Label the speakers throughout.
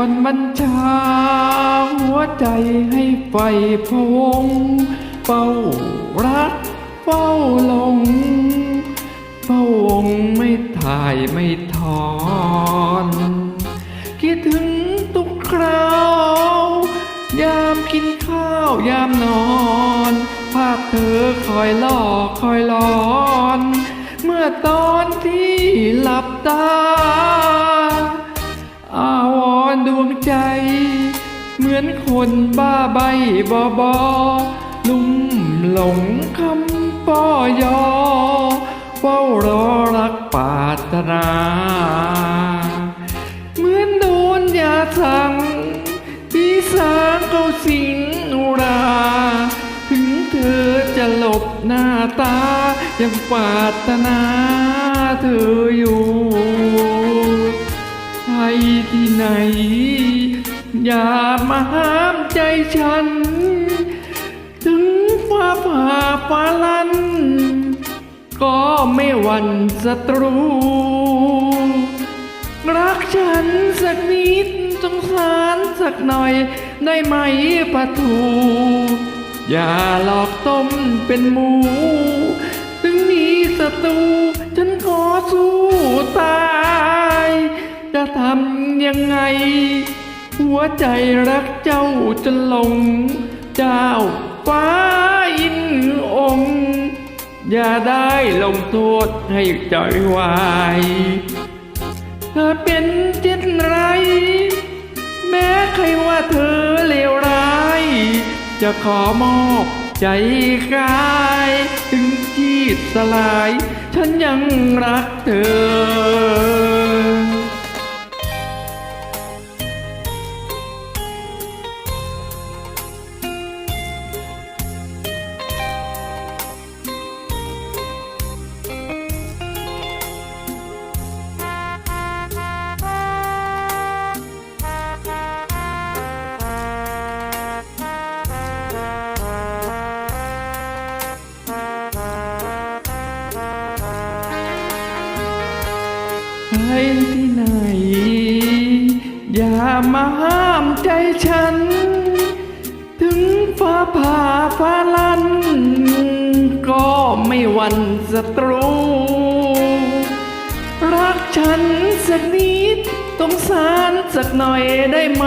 Speaker 1: ผ่อนบัญชา หัวใจให้ไฟพวงเฝ้ารักเฝ้าหลงเฝ้าวงไม่ถ่ายไม่ถอน คิดถึงทุกคราวยามกินข้าวยามนอน ภาพเธอคอยหลอกคอยหลอน เมื่อตอน มือนคนบ้าใบบอบอลุ่มหลงคำปอยอเฝ้ารอรักปารถนาเหมือนโดนยาสั่งปีศาจเข้าสิงอุรา ถึงเธอจะหลบหน้าตา ยังปารถนาเธออยู่ใครที่ไหนย่า ห้ามใจฉัน ถึงฟ้าผ่าฟ้าลัน ก็ไม่หวั่นศัตรู รักฉันสักนิดสงสารสักหน่อยได้ไหมปะทู อย่าหลอกต้มเป็นหมู ถึงมีศัตรูฉันขอสู้ตาย จะทำยังไง หัวใจรักเจ้าจนหลง เจ้าฟ้าอินองอย่าได้ลงโทษให้ใจวายเธอเป็นเช่นไร แม้ใครว่าเธอเลวร้าย จะขอมอบใจกาย ถึงชีพสลาย ฉันยังรักเธอ ใครที่ไหน อย่ามาห้ามใจฉัน ถึงฟ้าผ่าฟ้าลัน ก็ไม่หวั่นศัตรู รักฉันสักนิดต้องสารสักหน่อยได้ไหม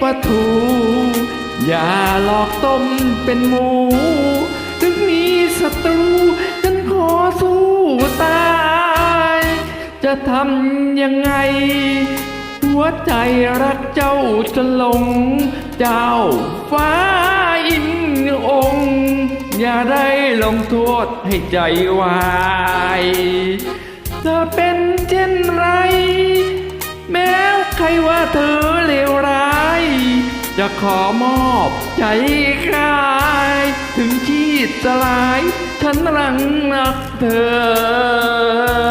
Speaker 1: ปะทู อย่าหลอกต้มเป็นหมู ถึงมีศัตรู ฉันขอสู้ตาย จะทำยังไง หัวใจรักเจ้าจะหลง เจ้าฟ้าอินองค์ อย่าได้ลงโทษให้ใจวายเธอเป็นเช่นไร แม้ใครว่าเธอเลวร้าย จะขอมอบใจกาย ถึงชีพสลาย ฉันรังนักเธอ